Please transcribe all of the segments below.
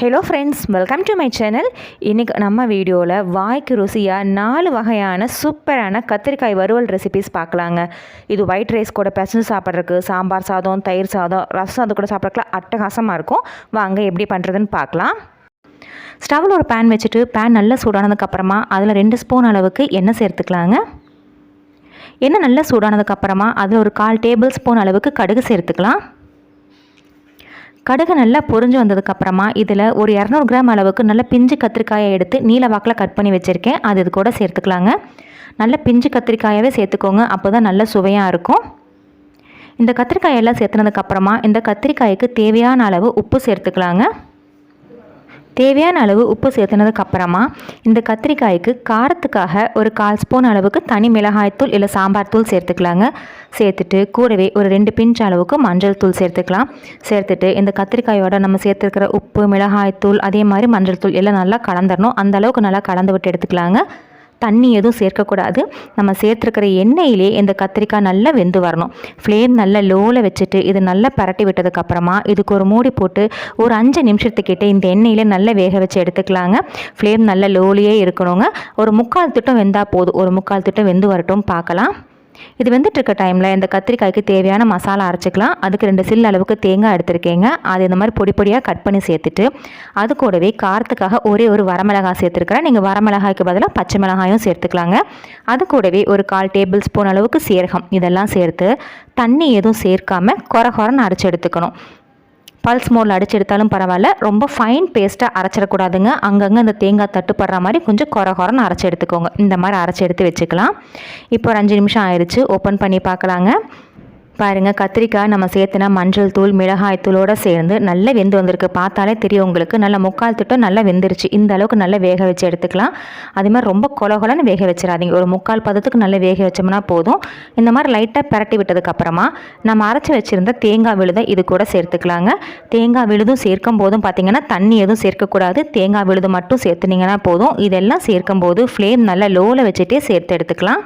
Hello friends welcome to my channel இன்றைக்கி நம்ம வீடியோவில் வாய்க்கு ருசியாக நாலு வகையான சூப்பரான கத்திரிக்காய் வறுவல் ரெசிபிஸ் பார்க்கலாங்க. இது ஒயிட் ரைஸ் கூட பிசைஞ்சு சாப்பிட்றதுக்கு சாம்பார் சாதம் தயிர் சாதம் ரசம் அது கூட சாப்பிட்றதுக்குலாம் அட்டகாசமாக இருக்கும். வாங்க எப்படி பண்ணுறதுன்னு பார்க்கலாம். ஸ்டவ்வில் ஒரு பேன் வச்சுட்டு பேன் நல்லா சூடானதுக்கப்புறமா அதில் ரெண்டு ஸ்பூன் அளவுக்கு எண்ணெய் சேர்த்துக்கலாங்க. எண்ணெய் நல்லா சூடானதுக்கப்புறமா அதில் ஒரு கால் டேபிள் ஸ்பூன் அளவுக்கு கடுகு சேர்த்துக்கலாம். கடுகு நல்லா பொரிஞ்சு வந்ததுக்கப்புறமா இதில் ஒரு இரநூறு கிராம் அளவுக்கு நல்ல பிஞ்சு கத்திரிக்காயை எடுத்து நீல வாக்கில் கட் பண்ணி வச்சுருக்கேன். அது இது கூட சேர்த்துக்கலாங்க. நல்ல பிஞ்சு கத்திரிக்காயவே சேர்த்துக்கோங்க. அப்போ தான் நல்ல சுவையாக இருக்கும். இந்த கத்திரிக்காயெல்லாம் சேர்த்துனதுக்கப்புறமா இந்த கத்திரிக்காய்க்கு தேவையான அளவு உப்பு சேர்த்துக்கலாங்க. தேவையான அளவு உப்பு சேர்த்துனதுக்கு அப்புறமா இந்த கத்திரிக்காய்க்கு காரத்துக்காக ஒரு கால் ஸ்பூன் அளவுக்கு தனி மிளகாய்த்தூள் இல்லை சாம்பார் தூள் சேர்த்துக்கலாங்க. சேர்த்துட்டு கூடவே ஒரு ரெண்டு பிஞ்ச் அளவுக்கு மஞ்சள் தூள் சேர்த்துக்கலாம். சேர்த்துட்டு இந்த கத்திரிக்காயோட நம்ம சேர்த்துருக்கிற உப்பு மிளகாய்த்தூள் அதே மாதிரி மஞ்சள் தூள் எல்லாம் நல்லா கலந்துடணும் அந்த அளவுக்கு நல்லா கலந்து விட்டு எடுத்துக்கலாங்க. தண்ணி எதுவும் சேர்க்கக்கூடாது. நம்ம சேர்த்துருக்கிற எண்ணெயிலே இந்த கத்திரிக்காய் நல்லா வெந்து வரணும். ஃப்ளேம் நல்லா லோவில் வச்சுட்டு இது நல்லா பரட்டி விட்டதுக்கப்புறமா இதுக்கு ஒரு மூடி போட்டு ஒரு அஞ்சு நிமிஷத்துக்கிட்ட இந்த எண்ணெயில் நல்லா வேக வச்சு எடுத்துக்கலாங்க. ஃப்ளேம் நல்லா லோலியே இருக்கணுங்க. ஒரு முக்கால் திட்டம் வெந்தால் போதும். ஒரு முக்கால் திட்டம் வெந்து வரட்டும் பார்க்கலாம். இது வெந்துட்டு இருக்க டைமில் இந்த கத்திரிக்காய்க்கு தேவையான மசாலா அரைச்சிக்கலாம். அதுக்கு ரெண்டு சில் அளவுக்கு தேங்காய் எடுத்திருக்கேங்க. அது இந்த மாதிரி பொடி பொடியாக கட் பண்ணி சேர்த்துட்டு அது கூடவே காரத்துக்காக ஒரே ஒரு வரமிளகாய் சேர்த்துருக்கிறேன். நீங்கள் வரமிளகாய்க்கு பதிலாக பச்சை மிளகாயும் சேர்த்துக்கலாங்க. அது கூடவே ஒரு கால் டேபிள் ஸ்பூன் அளவுக்கு சீரகம் இதெல்லாம் சேர்த்து தண்ணி எதுவும் சேர்க்காமல் குறை குறைன்னு அரைச்சி எடுத்துக்கணும். பல்ஸ் மோடில் அடிச்சு எடுத்தாலும் பரவாயில்ல. ரொம்ப ஃபைன் பேஸ்ட்டாக அரைச்சிடக்கூடாதுங்க. அங்கங்கே அந்த தேங்காய் தட்டுப்படுற மாதிரி கொஞ்சம் குறை குறைன்னு அரைச்சி எடுத்துக்கோங்க. இந்த மாதிரி அரைச்சி எடுத்து வச்சுக்கலாம். இப்போ ஒரு அஞ்சு நிமிஷம் ஆயிடுச்சு ஓப்பன் பண்ணி பார்க்கலாங்க. பாருங்கள் கத்திரிக்காய் நம்ம சேர்த்துனா மஞ்சள் தூள் மிளகாய் தூளோடு சேர்ந்து நல்லா வெந்து வந்திருக்கு. பார்த்தாலே தெரியும் உங்களுக்கு. நல்லா முக்கால் திட்டம் நல்லா வெந்துருச்சு. இந்த அளவுக்கு நல்லா வேக வச்சு எடுத்துக்கலாம். அதே மாதிரி ரொம்ப கொல கொலன்னு வேக வச்சிடாதீங்க. ஒரு முக்கால் பதத்துக்கு நல்லா வேக வச்சோம்னா போதும். இந்த மாதிரி லைட்டாக பரட்டி விட்டதுக்கப்புறமா நம்ம அரைச்சி வச்சுருந்த தேங்காய் விழுதை இது கூட சேர்த்துக்கலாங்க. தேங்காய் விழுதும் சேர்க்கும் போதும் பார்த்தீங்கன்னா தண்ணி எதுவும் சேர்க்கக்கூடாது. தேங்காய் விழுது மட்டும் சேர்த்துனீங்கன்னா போதும். இதெல்லாம் சேர்க்கும் போது ஃப்ளேம் நல்லா லோவில் வச்சுட்டே சேர்த்து எடுத்துக்கலாம்.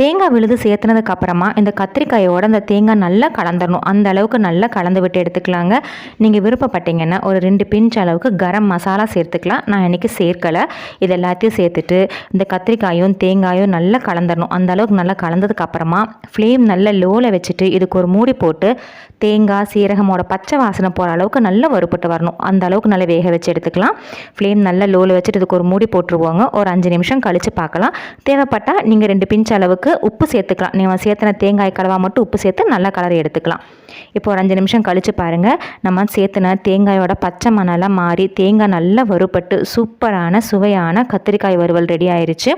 தேங்காய் விழுது சேர்த்துனதுக்கு அப்புறமா இந்த கத்திரிக்காயோட இந்த தேங்காய் நல்லா கலந்துடணும் அந்த அளவுக்கு நல்லா கலந்து விட்டு எடுத்துக்கலாங்க. நீங்கள் விருப்பப்பட்டீங்கன்னா ஒரு ரெண்டு பிஞ்ச் அளவுக்கு கரம் மசாலா சேர்த்துக்கலாம். நான் இன்றைக்கி சேர்க்கலை. இது எல்லாத்தையும் சேர்த்துட்டு இந்த கத்திரிக்காயும் தேங்காயும் நல்லா கலந்துடணும் அந்த அளவுக்கு நல்லா கலந்ததுக்கு அப்புறமா ஃப்ளேம் நல்லா லோவில் வச்சுட்டு இதுக்கு ஒரு மூடி போட்டு தேங்காய் சீரகமோட பச்சை வாசனை போகிற அளவுக்கு நல்லா வறுப்பட்டு வரணும். அந்த அளவுக்கு நல்லா வேக வச்சு எடுத்துக்கலாம். ஃப்ளேம் நல்லா லோவில் வச்சுட்டு இதுக்கு ஒரு மூடி போட்டுருவோங்க. ஒரு அஞ்சு நிமிஷம் கழித்து பார்க்கலாம். தேவைப்பட்டால் நீங்கள் ரெண்டு பிஞ்ச் அளவுக்கு உப்பு சேர்த்துக்கலாம். நீங்கள் சேர்த்துன தேங்காய் கலவா மட்டும் உப்பு சேர்த்து நல்லா கலரி எடுத்துக்கலாம். இப்போ ஒரு அஞ்சு நிமிஷம் கழித்து பாருங்கள் நம்ம சேர்த்துன தேங்காயோட பச்சை மணலாம் மாறி தேங்காய் நல்லா வறுபட்டு சூப்பரான சுவையான கத்திரிக்காய் வறுவல் ரெடி ஆயிடுச்சு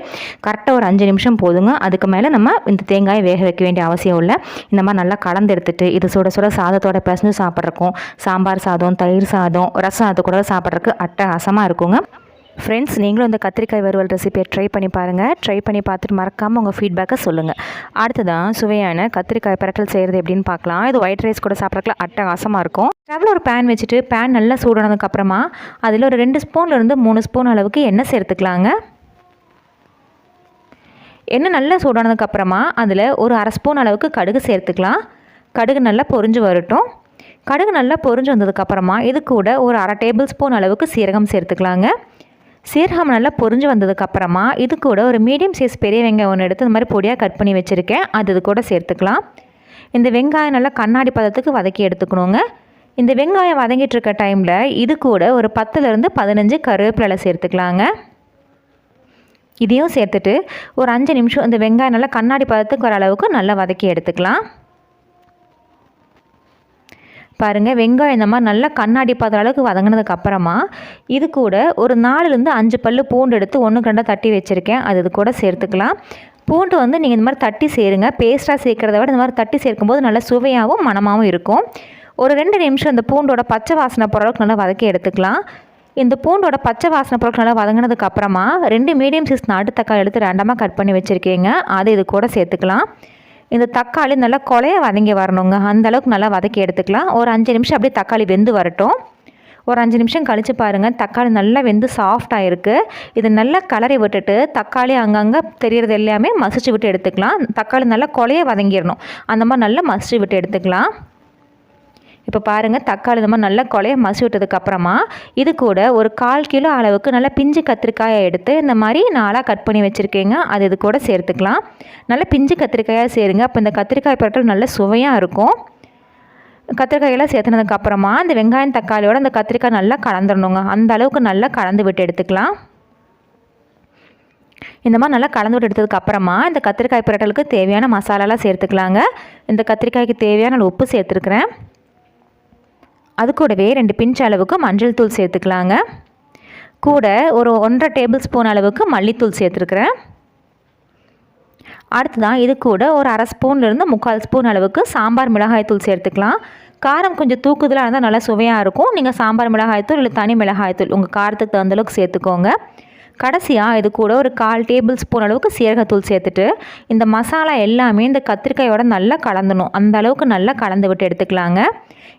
கரெக்டாக ஒரு அஞ்சு நிமிஷம் போதுங்க. அதுக்கு மேலே நம்ம இந்த தேங்காயை வேக வைக்க வேண்டிய அவசியம் இல்லை. இந்த மாதிரி நல்லா கலந்து எடுத்துட்டு இது சுட சுட சாதத்தோட பிசைஞ்சு சாப்பிட்றக்கும் சாம்பார் சாதம் தயிர் சாதம் ரசம் அது கூட சாப்பிட்றதுக்கு அட்டகாசமாக இருக்குங்க. ஃப்ரெண்ட்ஸ் நீங்களும் இந்த கத்திரிக்காய் வறுவல் ரெசிபியை ட்ரை பண்ணி பாருங்கள் ட்ரை பண்ணி பார்த்துட்டு மறக்காமல் உங்கள் ஃபீட்பேக்கை சொல்லுங்கள் அடுத்ததான் சுவையான கத்திரிக்காய் பரட்டல் செய்கிறது எப்படின்னு பார்க்கலாம். இது ஒயிட் ரைஸ் கூட சாப்பிட்றதுக்கு அட்டகாசமாக இருக்கும். ஸ்டவ்வில் ஒரு பேன் வச்சுட்டு பேன் நல்லா சூடானதுக்கப்புறமா அதில் ஒரு ரெண்டு ஸ்பூன்லேருந்து மூணு ஸ்பூன் அளவுக்கு எண்ணெய் சேர்த்துக்கலாங்க. எண்ணெய் நல்லா சூடானதுக்கப்புறமா அதில் ஒரு அரை ஸ்பூன் அளவுக்கு கடுகு சேர்த்துக்கலாம். கடுகு நல்லா பொரிஞ்சு வரட்டும். கடுகு நல்லா பொரிஞ்சு வந்ததுக்கப்புறமா இது கூட ஒரு அரை டேபிள் ஸ்பூன் அளவுக்கு சீரகம் சேர்த்துக்கலாங்க. சீரகம் நல்லா பொரிஞ்சு வந்ததுக்கப்புறமா இது கூட ஒரு மீடியம் சைஸ் பெரிய வெங்காயம் ஒன்று எடுத்து இந்த மாதிரி பொடியாக கட் பண்ணி வச்சுருக்கேன். அது இது கூட சேர்த்துக்கலாம். இந்த வெங்காயம் நல்லா கண்ணாடி பதத்துக்கு வதக்கி எடுத்துக்கணுங்க. இந்த வெங்காயம் வதங்கிட்டு இருக்க டைமில் இது கூட ஒரு பத்துலேருந்து பதினஞ்சு கருவேப்பிலை சேர்த்துக்கலாங்க. இதையும் சேர்த்துட்டு ஒரு அஞ்சு நிமிஷம் இந்த வெங்காயம் நல்லா கண்ணாடி பதத்துக்கு வர அளவுக்கு நல்லா வதக்கி எடுத்துக்கலாம். பாருங்கள் வெங்காயம் இந்த மாதிரி நல்லா கண்ணாடி பார்த்த அளவுக்கு வதங்கினதுக்கு அப்புறமா இது கூட ஒரு நாலுலேருந்து அஞ்சு பல் பூண்டு எடுத்து ஒன்று ரெண்டாக தட்டி வச்சுருக்கேன். அது இது கூட சேர்த்துக்கலாம். பூண்டு வந்து நீங்கள் இந்த மாதிரி தட்டி சேருங்க. பேஸ்ட்டாக சேர்க்குறத விட இந்த மாதிரி தட்டி சேர்க்கும்போது நல்லா சுவையாகவும் மனமாகவும் இருக்கும். ஒரு ரெண்டு நிமிஷம் இந்த பூண்டோட பச்சை வாசனை போகிற அளவுக்கு நல்லா வதக்கி எடுத்துக்கலாம். இந்த பூண்டோட பச்சை வாசனை பொருட்கள் நல்லா வதங்கினதுக்கு அப்புறமா ரெண்டு மீடியம் சைஸ் நாட்டு தக்காளி எடுத்து ரெண்டமாக கட் பண்ணி வச்சுருக்கீங்க. அதை இது கூட சேர்த்துக்கலாம். இந்த தக்காளி நல்லா கொலைய வதங்கி வரணுங்க. அந்தளவுக்கு நல்லா வதக்கி எடுத்துக்கலாம். ஒரு அஞ்சு நிமிஷம் அப்படியே தக்காளி வெந்து வரட்டும். ஒரு அஞ்சு நிமிஷம் கழித்து பாருங்கள் தக்காளி நல்லா வெந்து சாஃப்டாக இருக்குது இது நல்லா கலரை விட்டுட்டு தக்காளி அங்கங்கே தெரியறது எல்லாமே மசிச்சு விட்டு எடுத்துக்கலாம். தக்காளி நல்லா கொலையை வதங்கிடணும். அந்த மாதிரி நல்லா மசிச்சு விட்டு எடுத்துக்கலாம். இப்போ பாருங்கள் தக்காளி இந்த மாதிரி நல்லா கொலையை மசி விட்டதுக்கப்புறமா இது கூட ஒரு கால் கிலோ அளவுக்கு நல்லா பிஞ்சு கத்திரிக்காயை எடுத்து இந்த மாதிரி நாளாக கட் பண்ணி வச்சுருக்கீங்க. அது இது கூட சேர்த்துக்கலாம். நல்லா பிஞ்சு கத்திரிக்காயாக சேருங்க. அப்போ இந்த கத்திரிக்காய் பரட்டல் நல்ல சுவையாக இருக்கும். கத்திரிக்காயெல்லாம் சேர்த்துனதுக்கப்புறமா இந்த வெங்காயம் தக்காளியோட அந்த கத்திரிக்காய் நல்லா கலந்துடணுங்க. அந்த அளவுக்கு நல்லா கலந்து விட்டு எடுத்துக்கலாம். இந்த மாதிரி நல்லா கலந்து விட்டு எடுத்ததுக்கப்புறமா இந்த கத்திரிக்காய் பரட்டலுக்கு தேவையான மசாலாலாம் சேர்த்துக்கலாங்க. இந்த கத்திரிக்காய்க்கு தேவையான உப்பு சேர்த்துருக்குறேன். அது கூடவே ரெண்டு பிஞ்ச் அளவுக்கு மஞ்சள் தூள் சேர்த்துக்கலாங்க. கூட ஒரு ஒன்றரை டேபிள் ஸ்பூன் அளவுக்கு மல்லித்தூள் சேர்த்துருக்குறேன். அடுத்ததான் இது கூட ஒரு அரை ஸ்பூன்லேருந்து முக்கால் ஸ்பூன் அளவுக்கு சாம்பார் மிளகாய் தூள் சேர்த்துக்கலாம். காரம் கொஞ்சம் தூக்குதலாக இருந்தால் நல்லா சுவையாக இருக்கும். நீங்கள் சாம்பார் மிளகாய்த்தூள் இல்லை தனி மிளகாய்த்தூள் உங்கள் காரத்துக்கு தகுந்த அளவுக்கு சேர்த்துக்கோங்க. கடைசியாக இது கூட ஒரு கால் டேபிள் ஸ்பூன் அளவுக்கு சீரகத்தூள் சேர்த்துட்டு இந்த மசாலா எல்லாமே இந்த கத்திரிக்காயோட நல்லா கலந்துணும். அந்த அளவுக்கு நல்லா கலந்து விட்டு எடுத்துக்கலாங்க.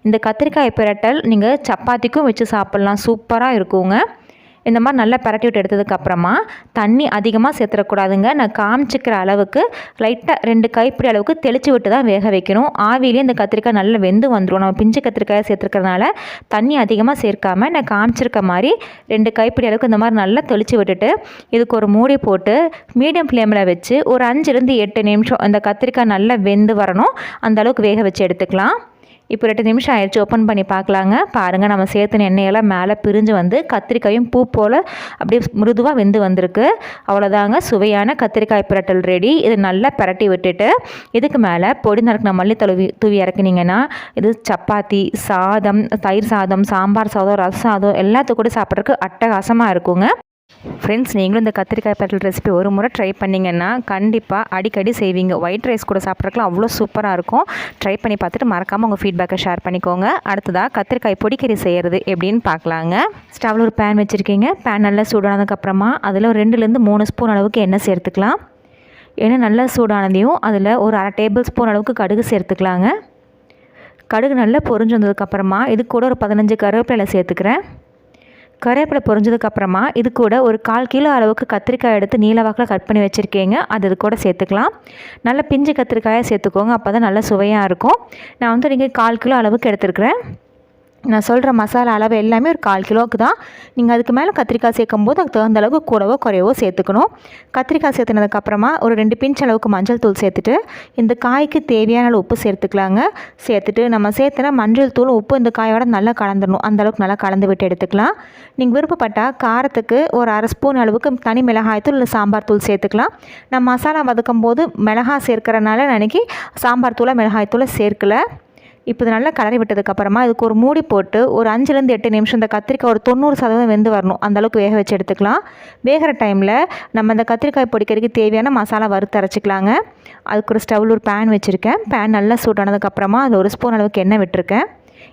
இந்த கத்திரிக்காய் பிரட்டல் நீங்கள் சப்பாத்திக்கும் வச்சு சாப்பிட்லாம். சூப்பராக இருக்குங்க. இந்த மாதிரி நல்லா பரட்டி விட்டு எடுத்ததுக்கப்புறமா தண்ணி அதிகமாக சேர்த்துடக்கூடாதுங்க. நான் காமிச்சிக்கிற அளவுக்கு லைட்டாக ரெண்டு கைப்பிடி அளவுக்கு தெளித்து விட்டு தான் வேக வைக்கணும். ஆவிலேயே இந்த கத்திரிக்காய் நல்லா வெந்து வந்துடும் நம்ம பிஞ்சு கத்திரிக்காயை சேர்த்துருக்கறனால தண்ணி அதிகமாக சேர்க்காமல் நான் காமிச்சிருக்க மாதிரி ரெண்டு கைப்பிடி அளவுக்கு இந்த மாதிரி நல்லா தெளித்து விட்டுட்டு இதுக்கு ஒரு மூடி போட்டு மீடியம் ஃப்ளேமில் வச்சு ஒரு அஞ்சுலேருந்து எட்டு நிமிஷம் அந்த கத்திரிக்காய் நல்லா வெந்து வரணும். அந்த அளவுக்கு வேக வச்சு எடுத்துக்கலாம். இப்போ ரெண்டு நிமிஷம் ஆயிடுச்சு ஓப்பன் பண்ணி பார்க்கலாங்க. பாருங்கள் நம்ம சேர்த்துன எண்ணெயெல்லாம் மேலே பிரிஞ்சு வந்து கத்திரிக்காயும் பூ போல் அப்படியே மிருதுவாக வெந்து வந்திருக்கு. அவ்வளோதாங்க சுவையான கத்திரிக்காய் பிரட்டல் ரெடி இது நல்லா பிரட்டி விட்டுட்டு இதுக்கு மேலே பொடி நறுக்கின மல்லி தழுவி தூவி இறக்குனீங்கன்னா இது சப்பாத்தி சாதம் தயிர் சாதம் சாம்பார் சாதம் ரசம் சாதம் எல்லாத்துக்கும் கூட சாப்பிட்றதுக்கு அட்டகாசமாக இருக்குங்க. ஃப்ரெண்ட்ஸ் நீங்களும் இந்த கத்திரிக்காய் பட்டல் ரெசிபி ஒரு முறை ட்ரை பண்ணிங்கன்னா கண்டிப்பாக அடிக்கடி செய்வீங்க. ஒயிட் ரைஸ் கூட சாப்பிட்றதுக்குலாம் அவ்வளோ சூப்பராக இருக்கும். ட்ரை பண்ணி பார்த்துட்டு மறக்காமல் உங்கள் ஃபீட்பேக்கை ஷேர் பண்ணிக்கோங்க. அடுத்ததாக கத்திரிக்காய் பொடிக்கறி செய்கிறது எப்படின்னு பார்க்கலாங்க. ஸ்டவ்வில் ஒரு பேன் வச்சுருக்கீங்க. பேன் நல்லா சூடானதுக்கப்புறமா அதில் ஒரு ரெண்டுலேருந்து மூணு ஸ்பூன் அளவுக்கு எண்ணெய் சேர்த்துக்கலாம். எண்ணெய் நல்லா சூடானதையும் அதில் ஒரு அரை டேபிள் ஸ்பூன் அளவுக்கு கடுகு சேர்த்துக்கலாங்க. கடுகு நல்லா பொரிஞ்சு வந்ததுக்கப்புறமா இது கூட ஒரு பதினஞ்சு கருவேப்பிலை சேர்த்துக்கிறேன். கருவேப்பிலை பொரிஞ்சதுக்கப்புறமா இது கூட ஒரு கால் கிலோ அளவுக்கு கத்திரிக்காய் எடுத்து நீளவாக்கில் கட் பண்ணி வச்சுருக்கீங்க. அது இது கூட சேர்த்துக்கலாம். நல்ல பிஞ்சு கத்திரிக்காயை சேர்த்துக்கோங்க. அப்போ தான் நல்லா சுவையாக இருக்கும். நான் வந்து நீங்கள் கால் கிலோ அளவுக்கு எடுத்துருக்குறேன். நான் சொல்கிற மசாலா அளவு எல்லாமே ஒரு கால் கிலோவுக்கு தான். நீங்கள் அதுக்கு மேலே கத்திரிக்காய் சேர்க்கும் போது அதுக்கு தகுந்த அளவுக்கு கூடவோ குறையவோ சேர்த்துக்கணும். கத்திரிக்காய் சேர்த்துனதுக்கப்புறமா ஒரு ரெண்டு பிஞ்ச் அளவுக்கு மஞ்சள் தூள் சேர்த்துட்டு இந்த காய்க்கு தேவையான அளவு உப்பு சேர்த்துக்கலாங்க. சேர்த்துட்டு நம்ம சேர்த்துனா மஞ்சள் தூள் உப்பு இந்த காயோட நல்லா கலந்துடணும். அந்தளவுக்கு நல்லா கலந்து விட்டு எடுத்துக்கலாம். நீங்கள் விருப்பப்பட்டால் காரத்துக்கு ஒரு அரை ஸ்பூன் அளவுக்கு தனி மிளகாய் தூள் இல்லை சாம்பார் தூள் சேர்த்துக்கலாம். நான் மசாலா வதக்கும் போது மிளகாய் சேர்க்கிறனால நினைக்கி சாம்பார் தூளை மிளகாய் தூளை சேர்க்கலை. இப்போ இது நல்லா கலரி விட்டதுக்கப்புறமா இதுக்கு ஒரு மூடி போட்டு ஒரு அஞ்சுலேருந்து எட்டு நிமிஷம் இந்த கத்திரிக்காய் ஒரு தொண்ணூறு சதவீதம் வெந்து வரணும். அந்தளவுக்கு வேக வச்சு எடுத்துக்கலாம். வேகிற டைமில் நம்ம இந்த கத்திரிக்காய் பொடிக்கிறதுக்கு தேவையான மசாலா வறுத்து அரைச்சிக்கலாங்க. அதுக்கு ஒரு ஸ்டவ்வில் ஒரு பேன் வச்சுருக்கேன். பேன் நல்லா சூடானதுக்கப்புறமா அதில் ஒரு ஸ்பூன் அளவுக்கு எண்ணெய் விட்டுருக்கேன்.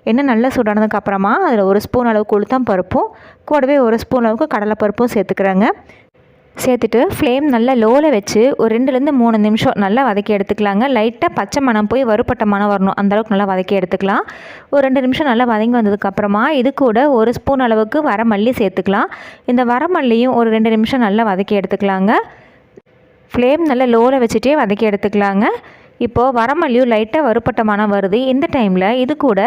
எண்ணெய் நல்லா சூடானதுக்கப்புறமா அதில் ஒரு ஸ்பூன் அளவுக்கு உளுத்தம் பருப்பும் கூடவே ஒரு ஸ்பூன் அளவுக்கு கடலைப்பருப்பும் சேர்த்துக்கிறேங்க. சேர்த்துட்டு ஃப்ளேம் நல்லா லோவில் வச்சு ஒரு ரெண்டுலேருந்து மூணு நிமிஷம் நல்லா வதக்கி எடுத்துக்கலாங்க. லைட்டாக பச்சை மணம் போய் வறுப்பட்ட மணம் வரணும். அந்தளவுக்கு நல்லா வதக்கி எடுத்துக்கலாம். ஒரு ரெண்டு நிமிஷம் நல்லா வதங்கி வந்ததுக்கப்புறமா இது கூட ஒரு ஸ்பூன் அளவுக்கு வரமல்லி சேர்த்துக்கலாம். இந்த வரமல்லியும் ஒரு ரெண்டு நிமிஷம் நல்லா வதக்கி எடுத்துக்கலாங்க. ஃப்ளேம் நல்லா லோவில் வச்சுட்டே வதக்கி எடுத்துக்கலாங்க. இப்போது வரமல்லியும் லைட்டாக வறுப்பட்ட மனம் வருது. இந்த டைமில் இது கூட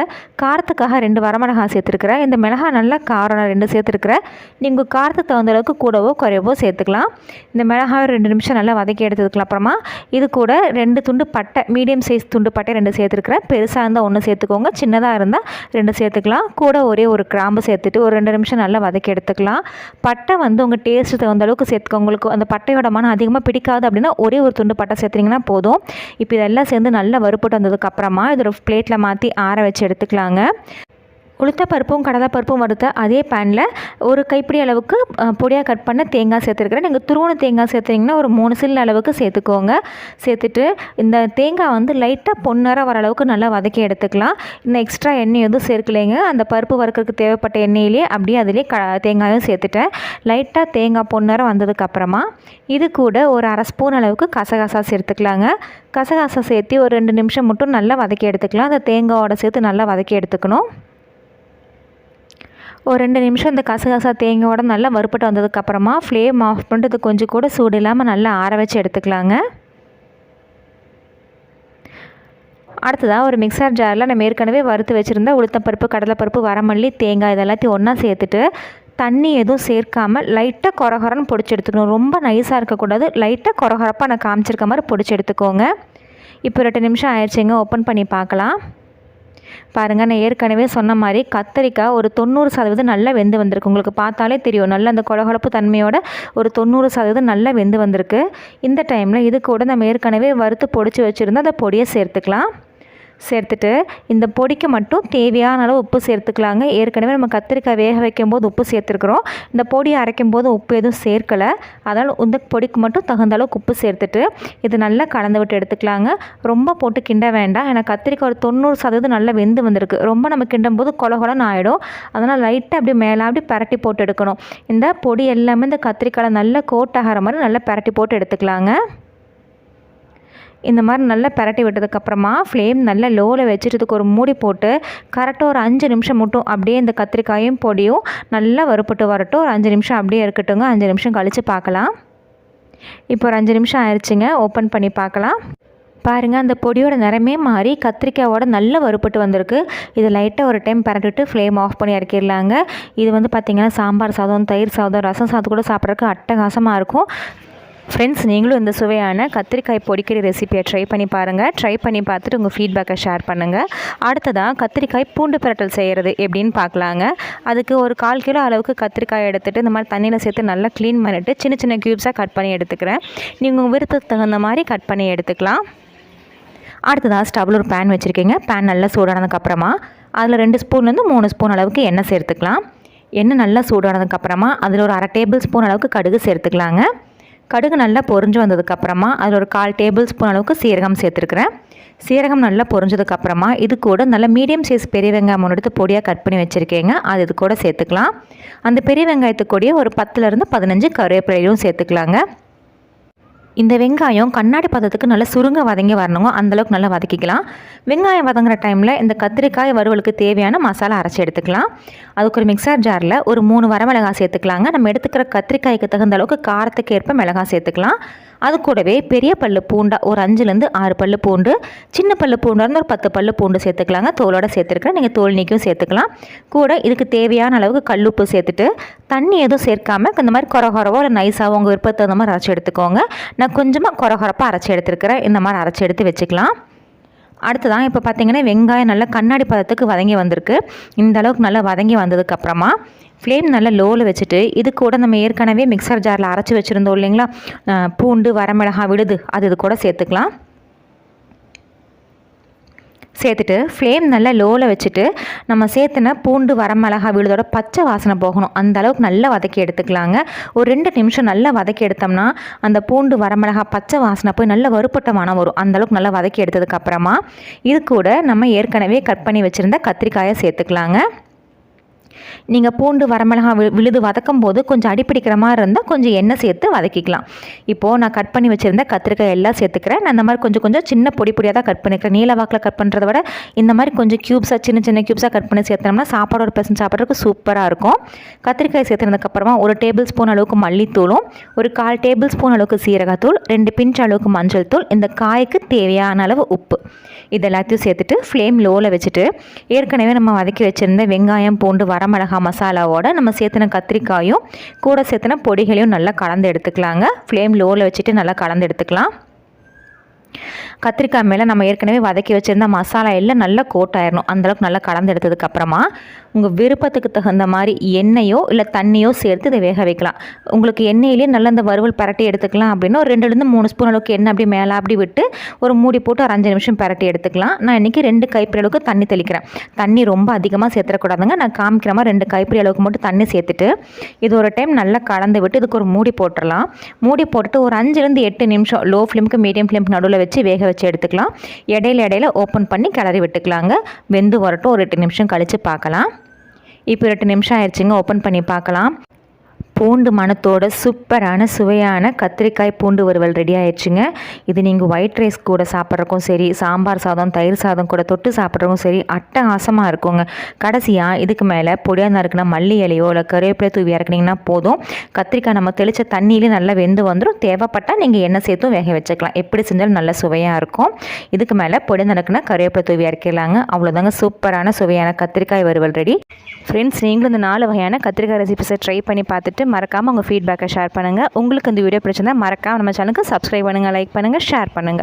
காரத்துக்காக ரெண்டு வரமிளகாய் சேர்த்துருக்குறேன். இந்த மிளகாய் நல்லா காரம் நான் ரெண்டு சேர்த்துருக்குறேன். நீங்கள் காரத்துக்கு தகுந்த அளவுக்கு கூடவோ குறையவோ சேர்த்துக்கலாம். இந்த மிளகாய் ரெண்டு நிமிஷம் நல்லா வதக்கி எடுத்ததுக்கு அப்புறமா இது கூட ரெண்டு துண்டு பட்டை மீடியம் சைஸ் துண்டு பட்டை ரெண்டு சேர்த்துருக்குறேன். பெருசாக இருந்தால் ஒன்று சேர்த்துக்கோங்க சின்னதாக இருந்தால் ரெண்டு சேர்த்துக்கலாம். கூட ஒரே ஒரு கிராம்பு சேர்த்துட்டு ஒரு ரெண்டு நிமிஷம் நல்லா வதக்கி எடுத்துக்கலாம். பட்டை வந்து உங்கள் டேஸ்ட்டு தகுந்த அளவுக்கு சேர்த்துக்கோங்களுக்கு அந்த பட்டையோட மனம் அதிகமாக பிடிக்காது அப்படின்னா ஒரே ஒரு துண்டு பட்டை சேர்த்துட்டிங்கன்னா போதும். இப்போ இதெல்லாம் சேர்ந்து நல்லா வறுப்பட்டு வந்ததுக்கப்புறமா இதோட ஒரு பிளேட்டில் மாற்றி ஆற வச்சு எடுத்துக்கலாங்க. உளுத்த பருப்பும் கடலை வறுத்த அதே பேனில் ஒரு கைப்பிடி அளவுக்கு பொடியாக கட் பண்ண தேங்காய் சேர்த்துருக்குறேன். நீங்கள் துருவண தேங்காய் சேர்த்துட்டிங்கன்னா ஒரு மூணு சில் அளவுக்கு சேர்த்துக்கோங்க. சேர்த்துட்டு இந்த தேங்காய் வந்து லைட்டாக பொன்னராக வர அளவுக்கு நல்லா வதக்கி எடுத்துக்கலாம். இன்னும் எக்ஸ்ட்ரா எண்ணெய் எதுவும் சேர்க்கலைங்க. அந்த பருப்பு வறுக்கிறதுக்கு தேவைப்பட்ட எண்ணெயிலே அப்படியே அதிலே க தேங்காயும் சேர்த்துட்டேன். லைட்டாக தேங்காய் பொன்னரம் வந்ததுக்கப்புறமா இது கூட ஒரு அரை ஸ்பூன் அளவுக்கு கசகசா சேர்த்துக்கலாங்க. கசகசா சேர்த்து ஒரு ரெண்டு நிமிஷம் மட்டும் நல்லா வதக்கி எடுத்துக்கலாம். அந்த தேங்காயோட சேர்த்து நல்லா வதக்கி எடுத்துக்கணும். ஒரு ரெண்டு நிமிஷம் இந்த கசகசா தேங்காயோட நல்லா வறுப்பட்டு வந்ததுக்கப்புறமா ஃப்ளேம் ஆஃப் பண்ணிட்டு கொஞ்சம் கூட சூடு இல்லாமல் நல்லா ஆற வச்சு எடுத்துக்கலாங்க. அடுத்ததாக ஒரு மிக்சர் ஜாரில் நம்ம ஏற்கனவே வறுத்து வச்சுருந்த உளுத்தப்பருப்பு கடலைப்பருப்பு வரமல்லி தேங்காய் இதெல்லாத்தையும் ஒன்றா சேர்த்துட்டு தண்ணி எதுவும் சேர்க்காமல் லைட்டாக கொரகொரன்னு பொடிச்சு எடுத்துக்கணும். ரொம்ப நைஸாக இருக்கக்கூடாது. லைட்டாக கொரகொரப்பாக நான் காமிச்சிருக்க மாதிரி பொடிச்சு எடுத்துக்கோங்க. இப்போ ரெண்டு நிமிஷம் ஆயிடுச்சுங்க. ஓப்பன் பண்ணி பார்க்கலாம். பாருங்கள் நான் ஏற்கனவே சொன்ன மாதிரி கத்தரிக்காய் ஒரு தொண்ணூறு சதவீதம் நல்லா வெந்து வந்திருக்கு. உங்களுக்கு பார்த்தாலே தெரியும். நல்ல அந்த கொழகொழப்பு தன்மையோட ஒரு தொண்ணூறு சதவீதம் நல்லா வெந்து வந்திருக்கு. இந்த டைமில் இது கூட நம்ம ஏற்கனவே வறுத்து பொடிச்சு வச்சுருந்தா அந்த பொடியை சேர்த்துக்கலாம். சேர்த்துட்டு இந்த பொடிக்கு மட்டும் தேவையான அளவு உப்பு சேர்த்துக்கலாங்க. ஏற்கனவே நம்ம கத்திரிக்காய் வேக வைக்கும் போது உப்பு சேர்த்துருக்குறோம். இந்த பொடியை அரைக்கும் போது உப்பு எதுவும் சேர்க்கலை. அதனால் இந்த பொடிக்கு மட்டும் தகுந்த அளவுக்கு உப்பு சேர்த்துட்டு இது நல்லா கலந்து விட்டு எடுத்துக்கலாங்க. ரொம்ப போட்டு கிண்ட வேண்டாம். ஏன்னா கத்திரிக்காய் ஒரு தொண்ணூறு சதவீதம் நல்லா வெந்து வந்திருக்கு. ரொம்ப நம்ம கிண்டும் போது கொல கொலன்னு ஆகிடும் அதனால் லைட்டாக அப்படி மேலே அப்படி பரட்டி போட்டு எடுக்கணும். இந்த பொடி எல்லாமே இந்த கத்திரிக்காயில் நல்லா கோட் ஆகிற மாதிரி நல்லா பரட்டி போட்டு எடுத்துக்கலாங்க. இந்த மாதிரி நல்லா பரட்டி விட்டதுக்கப்புறமா ஃப்ளேம் நல்லா லோவில் வச்சுட்டதுக்கு ஒரு மூடி போட்டு கரெக்டாக ஒரு அஞ்சு நிமிஷம் மட்டும் அப்படியே இந்த கத்திரிக்காயும் பொடியும் நல்லா வறுப்பட்டு வரட்டும். ஒரு அஞ்சு நிமிஷம் அப்படியே இருக்கட்டுங்க அஞ்சு நிமிஷம் கழித்து பார்க்கலாம். இப்போ ஒரு அஞ்சு நிமிஷம் ஆயிடுச்சுங்க ஓப்பன் பண்ணி பார்க்கலாம். பாருங்கள் அந்த பொடியோட நிறமே மாறி கத்திரிக்காயோட நல்ல வறுப்பட்டு வந்திருக்கு. இது லைட்டாக ஒரு டைம் பரட்டிட்டு ஃப்ளேம் ஆஃப் பண்ணி இறக்கிடலாங்க. இது வந்து பார்த்திங்கன்னா சாம்பார் சாதம் தயிர் சாதம் ரசம் சாதம் கூட சாப்பிட்றதுக்கு அட்டகாசமாக இருக்கும். ஃப்ரெண்ட்ஸ் நீங்களும் இந்த சுவையான கத்திரிக்காய் பொடிக்கடி ரெசிபியை ட்ரை பண்ணி பாருங்கள் ட்ரை பண்ணி பார்த்துட்டு உங்கள் ஃபீட்பேக்கை ஷேர் பண்ணுங்கள் அடுத்ததாக கத்திரிக்காய் பூண்டு பிரட்டல் செய்கிறது எப்படின்னு பார்க்கலாங்க. அதுக்கு ஒரு கால் கிலோ அளவுக்கு கத்திரிக்காய் எடுத்துகிட்டு இந்த மாதிரி தண்ணியில் சேர்த்து நல்லா க்ளீன் பண்ணிவிட்டு சின்ன சின்ன க்யூப்ஸாக கட் பண்ணி எடுத்துக்கிறேன். நீங்கள் உங்கள் விருப்பத்துக்கு தகுந்த மாதிரி கட் பண்ணி எடுத்துக்கலாம். அடுத்ததாக ஸ்டவ்வில் ஒரு பேன் வச்சுருக்கீங்க. பேன் நல்லா சூடானதுக்கப்புறமா அதில் ரெண்டு ஸ்பூன்லேருந்து மூணு ஸ்பூன் அளவுக்கு எண்ணெய் சேர்த்துக்கலாம். எண்ணெய் நல்லா சூடானதுக்கப்புறமா அதில் ஒரு அரை டேபிள் ஸ்பூன் அளவுக்கு கடுகு சேர்த்துக்கலாங்க. கடுகு நல்லா பொரிஞ்சு வந்ததுக்கப்புறமா அதில் ஒரு கால் டேபிள் ஸ்பூன் அளவுக்கு சீரகம் சேர்த்துருக்குறேன். சீரகம் நல்லா பொரிஞ்சதுக்கப்புறமா இது கூட நல்ல மீடியம் சைஸ் பெரிய வெங்காயம் ஒன்று எடுத்து பொடியாக கட் பண்ணி வச்சுருக்கேங்க. அது இது கூட சேர்த்துக்கலாம். அந்த பெரிய வெங்காயத்துக்கு கூடிய ஒரு பத்துலேருந்து பதினஞ்சு கருவேப்பிலையும் சேர்த்துக்கலாங்க. இந்த வெங்காயம் கண்ணாடி பதத்துக்கு நல்லா சுருங்க வதங்கி வரணுங்க. அந்தளவுக்கு நல்லா வதக்கிக்கலாம். வெங்காயம் வதங்குற டைமில் இந்த கத்திரிக்காய் வறுவலுக்கு தேவையான மசாலா அரைச்சி எடுத்துக்கலாம். அதுக்கு ஒரு மிக்சர் ஜாரில் ஒரு மூணு வரமிளகாய் சேர்த்துக்கலாங்க. நம்ம எடுத்துக்கிற கத்திரிக்காய்க்கு தகுந்த அளவுக்கு காரத்துக்கு ஏற்ப மிளகாய் சேர்த்துக்கலாம். அது கூடவே பெரிய பல்லு பூண்டா ஒரு அஞ்சுலேருந்து ஆறு பல்லு பூண்டு சின்ன பல்லு பூண்டாக ஒரு பத்து பல்லு பூண்டு சேர்த்துக்கலாங்க. தோலோட சேர்த்துருக்கேன் நீங்கள் தோல் நீக்கியும் சேர்த்துக்கலாம். கூட இதுக்கு தேவையான அளவுக்கு கல்லுப்பு சேர்த்துட்டு தண்ணி எதுவும் சேர்க்காம இந்த மாதிரி குறகுறவோ இல்லை நைஸாகவோ உங்கள் விருப்பத்தை அந்த மாதிரி அரைச்சி எடுத்துக்கோங்க. நான் கொஞ்சமாக குறகுறப்பாக அரைச்சி எடுத்துருக்கிறேன். இந்த மாதிரி அரைச்சி எடுத்து வச்சுக்கலாம். அடுத்ததான் இப்போ பார்த்தீங்கன்னா வெங்காயம் நல்லா கண்ணாடி பதத்துக்கு வதங்கி வந்திருக்கு. இந்த அளவுக்கு நல்லா வதங்கி வந்ததுக்கப்புறமா ஃப்ளேம் நல்லா லோவில் வச்சுட்டு இது கூட நம்ம ஏற்கனவே மிக்சர் ஜாரில் அரைச்சி வச்சுருந்தோம் இல்லைங்களா? பூண்டு வரமிளகாய் விடுது அது இது கூட சேர்த்துக்கலாம். சேர்த்துட்டு ஃப்ளேம் நல்லா லோவில் வச்சுட்டு நம்ம சேர்த்துன பூண்டு வரமிளகா விழுதோட பச்சை வாசனை போகணும். அந்த அளவுக்கு நல்லா வதக்கி எடுத்துக்கலாங்க. ஒரு ரெண்டு நிமிஷம் நல்லா வதக்கி எடுத்தோம்னா அந்த பூண்டு வரமிளகா பச்சை வாசனை போய் நல்ல வறுப்பட்ட மனம் வரும். அந்த அளவுக்கு நல்லா வதக்கி எடுத்ததுக்கப்புறமா இது கூட நம்ம ஏற்கனவே கட் பண்ணி வச்சுருந்த கத்திரிக்காயை சேர்த்துக்கலாங்க. நீங்கள் பூண்டு வரமிளகா வி விழுது வதக்கும் போது கொஞ்சம் அடிப்பிடிக்கிற மாதிரி இருந்தால் கொஞ்சம் எண்ணெய் சேர்த்து வதக்கிக்கலாம். இப்போது நான் கட் பண்ணி வச்சுருந்த கத்திரிக்காய் எல்லாம் சேர்த்துக்கிறேன். நான் இந்த மாதிரி கொஞ்சம் கொஞ்சம் சின்ன பொடி பொடியாக தான் கட் பண்ணிக்கிறேன். நீல வாக்கில் கட் பண்ணுறத விட இந்த மாதிரி கொஞ்சம் க்யூப்ஸாக சின்ன சின்ன க்யூப்ஸாக கட் பண்ணி சேர்த்தோம்னா சாப்பாடு ஒரு பர்சன் சாப்பிட்றதுக்கு சூப்பராக இருக்கும். கத்திரிக்காய் சேர்த்துனதுக்கப்புறமா ஒரு டேபிள் ஸ்பூன் அளவுக்கு மல்லித்தூளும் ஒரு கால் டேபிள் ஸ்பூன் அளவுக்கு சீரகத்தூள் ரெண்டு பிஞ்ச் அளவுக்கு மஞ்சள் தூள் இந்த காய்க்கு தேவையான அளவு உப்பு. இது எல்லாத்தையும் சேர்த்துட்டு ஃப்ளேம் லோவில் வச்சுட்டு ஏற்கனவே நம்ம வதக்கி வச்சுருந்த வெங்காயம் பூண்டு வரமிளகா மசாலாவோட நம்ம சேர்த்துன கத்திரிக்காயும் கூட சேர்த்துன பொடிகளையும் நல்லா கலந்து எடுத்துக்கலாங்க. ஃப்ளேம் லோவில் வச்சுட்டு நல்லா கலந்து எடுத்துக்கலாம். கத்திரிக்காய் மேலே நம்ம ஏற்கனவே வதக்கி வச்சுருந்த மசாலா எல்லாம் நல்லா கோட் ஆயிடணும் அந்தளவுக்கு நல்லா கலந்து எடுத்ததுக்கப்புறமா உங்கள் விருப்பத்துக்கு தகுந்த மாதிரி எண்ணெயோ இல்லை தண்ணியோ சேர்த்து இதை வேக வைக்கலாம். உங்களுக்கு எண்ணெயிலே நல்லா இந்த வறுவல் பரட்டி எடுத்துக்கலாம் அப்படின்னா ஒரு ரெண்டுலேருந்து மூணு ஸ்பூன் அளவுக்கு எண்ணெய் அப்படி மேலே அப்படி விட்டு ஒரு மூடி போட்டு ஒரு அஞ்சு நிமிஷம் பரட்டி எடுத்துக்கலாம். நான் இன்றைக்கி ரெண்டு கைப்பிடி அளவுக்கு தண்ணி தெளிக்கிறேன். தண்ணி ரொம்ப அதிகமாக சேர்த்துடக்கூடாதுங்க. நான் காமிக்கிற மாதிரி ரெண்டு கைப்பிடி அளவுக்கு மட்டும் தண்ணி சேர்த்துட்டு இது ஒரு டைம் நல்லா கலந்து விட்டு இதுக்கு ஒரு மூடி போட்டுடலாம். மூடி போட்டுட்டு ஒரு அஞ்சுலேருந்து எட்டு நிமிஷம் லோ ஃப்ளேமுக்கு மீடியம் ஃப்ளேமுக்கு நடுவில் வச்சு வேக வச்சு எடுத்துக்கலாம். இடையில இடையில ஓப்பன் பண்ணி கிளறி விட்டுக்கலாங்க. வெந்து வரட்டும். ஒரு எட்டு நிமிஷம் கழித்து பார்க்கலாம். இப்போ ரெண்டு நிமிஷம் ஆயிடுச்சுங்க. ஓப்பன் பண்ணி பார்க்கலாம். பூண்டு மணத்தோட சூப்பரான சுவையான கத்திரிக்காய் பூண்டு வறுவல் ரெடி ஆயிடுச்சுங்க. இது நீங்கள் ஒயிட் ரைஸ் கூட சாப்பிட்றக்கும் சரி சாம்பார் சாதம் தயிர் சாதம் கூட தொட்டு சாப்பிட்றக்கும் சரி அட்டகாசமாக இருக்குங்க. கடைசியாக இதுக்கு மேலே பொடியாக இருக்குன்னா மல்லி இலையோ இல்லை கருவேப்பிலை தூவி இறக்குனீங்கன்னா போதும். கத்திரிக்காய் நம்ம தெளித்த தண்ணியிலே நல்லா வெந்து வந்துடும் தேவைப்பட்டால் நீங்கள் எண்ணெய் சேர்த்தும் வேக வச்சுக்கலாம். எப்படி செஞ்சாலும் நல்ல சுவையாக இருக்கும். இதுக்கு மேலே பொடியாக இருக்குன்னா கருவேப்பிலை தூவி இறக்கிடலாங்க அவ்வளோதாங்க சூப்பரான சுவையான கத்திரிக்காய் வறுவல் ரெடி ஃப்ரெண்ட்ஸ் நீங்களும் இந்த நாலு வகையான கத்திரிக்காய் ரெசிபிஸை ட்ரை பண்ணி பார்த்துட்டு மறக்காமல் உங்கள் ஃபீட்பேக்கை ஷேர் பண்ணுங்கள் உங்களுக்கு இந்த வீடியோ பிடிச்சிருந்தால் மறக்காமல் நம்ம சேனலுக்கு சப்ஸ்கிரைப் பண்ணுங்கள் லைக் பண்ணுங்கள் ஷேர் பண்ணுங்கள்